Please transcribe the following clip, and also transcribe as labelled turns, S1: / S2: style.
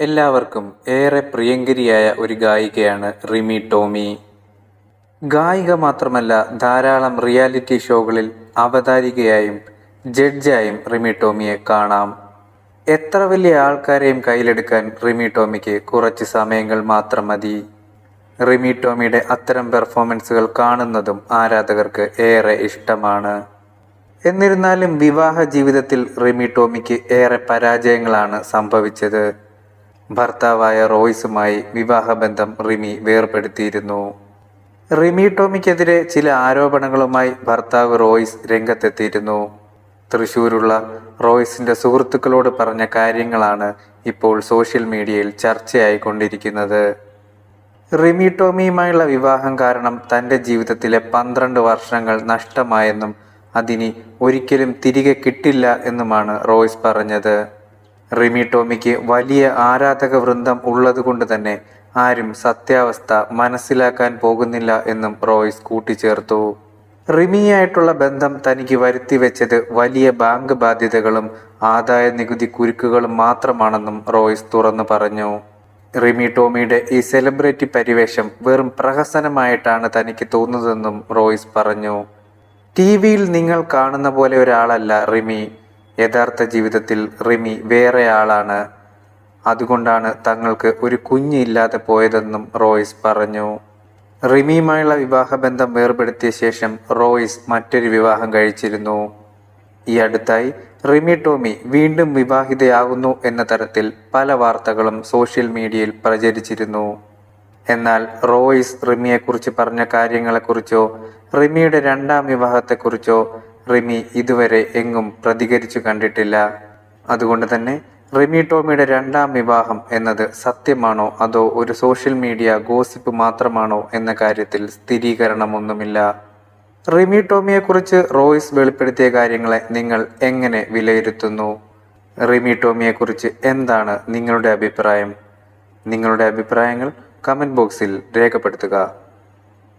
S1: എല്ലാവർക്കും ഏറെ പ്രിയങ്കരിയായ ഒരു ഗായികയാണ് റിമി ടോമി. ഗായിക മാത്രമല്ല ധാരാളം റിയാലിറ്റി ഷോകളിൽ അവതാരികയായും ജഡ്ജായും റിമി ടോമിയെ കാണാം. എത്ര വലിയ ആൾക്കാരെയും കയ്യിലെടുക്കാൻ റിമി ടോമിക്ക് കുറച്ച് സമയങ്ങൾ മാത്രം മതി. റിമി ടോമിയുടെ അത്തരം പെർഫോമൻസുകൾ കാണുന്നതും ആരാധകർക്ക് ഏറെ ഇഷ്ടമാണ്. എന്നിരുന്നാലും വിവാഹ ജീവിതത്തിൽ റിമി ടോമിക്ക് ഏറെ പരാജയങ്ങളാണ് സംഭവിച്ചത്. ഭർത്താവായ റോയ്സുമായി വിവാഹബന്ധം റിമി വേർപ്പെടുത്തിയിരുന്നു റിമി ടോമിക്കെതിരെ ചില ആരോപണങ്ങളുമായി ഭർത്താവ് റോയ്സ് രംഗത്തെത്തിയിരുന്നു. തൃശൂരുള്ള റോയ്സിന്റെ സുഹൃത്തുക്കളോട് പറഞ്ഞ കാര്യങ്ങളാണ് ഇപ്പോൾ സോഷ്യൽ മീഡിയയിൽ ചർച്ചയായിക്കൊണ്ടിരിക്കുന്നത്. റിമി ടോമിയുമായുള്ള വിവാഹം കാരണം തന്റെ ജീവിതത്തിലെ പന്ത്രണ്ട് വർഷങ്ങൾ നഷ്ടമായെന്നും അതിനി ഒരിക്കലും തിരികെ കിട്ടില്ല എന്നുമാണ് റോയ്സ് പറഞ്ഞത്. റിമി ടോമിക്ക് വലിയ ആരാധക വൃന്ദം ഉള്ളതുകൊണ്ട് തന്നെ ആരും സത്യാവസ്ഥ മനസ്സിലാക്കാൻ പോകുന്നില്ല എന്നും റോയ്സ് കൂട്ടിച്ചേർത്തു. റിമിയായിട്ടുള്ള ബന്ധം തനിക്ക് വരുത്തി വെച്ചത് വലിയ ബാങ്ക് ബാധ്യതകളും ആദായ നികുതി കുരുക്കുകളും മാത്രമാണെന്നും റോയ്സ് തുറന്നു പറഞ്ഞു. റിമി ടോമിയുടെ ഈ സെലിബ്രിറ്റി പരിവേഷം വെറും പ്രഹസനമായിട്ടാണ് തനിക്ക് തോന്നുന്നതെന്നും റോയ്സ് പറഞ്ഞു. ടി വിയിൽ നിങ്ങൾ കാണുന്ന പോലെ ഒരാളല്ല റിമി. യഥാർത്ഥ ജീവിതത്തിൽ റിമി വേറെയാളാണ്. അതുകൊണ്ടാണ് തങ്ങൾക്ക് ഒരു കുഞ്ഞില്ലാതെ പോയതെന്നും റോയ്സ് പറഞ്ഞു. റിമിയുമായുള്ള വിവാഹബന്ധം വേർപെടുത്തിയ ശേഷം റോയ്സ് മറ്റൊരു വിവാഹം കഴിച്ചിരുന്നു. ഈ അടുത്തായി റിമി ടോമി വീണ്ടും വിവാഹിതയാകുന്നു എന്ന തരത്തിൽ പല വാർത്തകളും സോഷ്യൽ മീഡിയയിൽ പ്രചരിച്ചിരുന്നു. എന്നാൽ റോയ്സ് റിമിയെക്കുറിച്ച് പറഞ്ഞ കാര്യങ്ങളെക്കുറിച്ചോ റിമിയുടെ രണ്ടാം വിവാഹത്തെക്കുറിച്ചോ റിമി ഇതുവരെ എങ്ങും പ്രതികരിച്ചു കണ്ടിട്ടില്ല. അതുകൊണ്ട് തന്നെ റിമി ടോമിയുടെ രണ്ടാം വിവാഹം എന്നത് സത്യമാണോ അതോ ഒരു സോഷ്യൽ മീഡിയ ഗോസിപ്പ് മാത്രമാണോ എന്ന കാര്യത്തിൽ സ്ഥിരീകരണമൊന്നുമില്ല. റിമി ടോമിയെക്കുറിച്ച് റോയ്സ് വെളിപ്പെടുത്തിയ കാര്യങ്ങളെ നിങ്ങൾ എങ്ങനെ വിലയിരുത്തുന്നു? റിമി ടോമിയെക്കുറിച്ച് എന്താണ് നിങ്ങളുടെ അഭിപ്രായം? നിങ്ങളുടെ അഭിപ്രായങ്ങൾ കമന്റ് ബോക്സിൽ രേഖപ്പെടുത്തുക.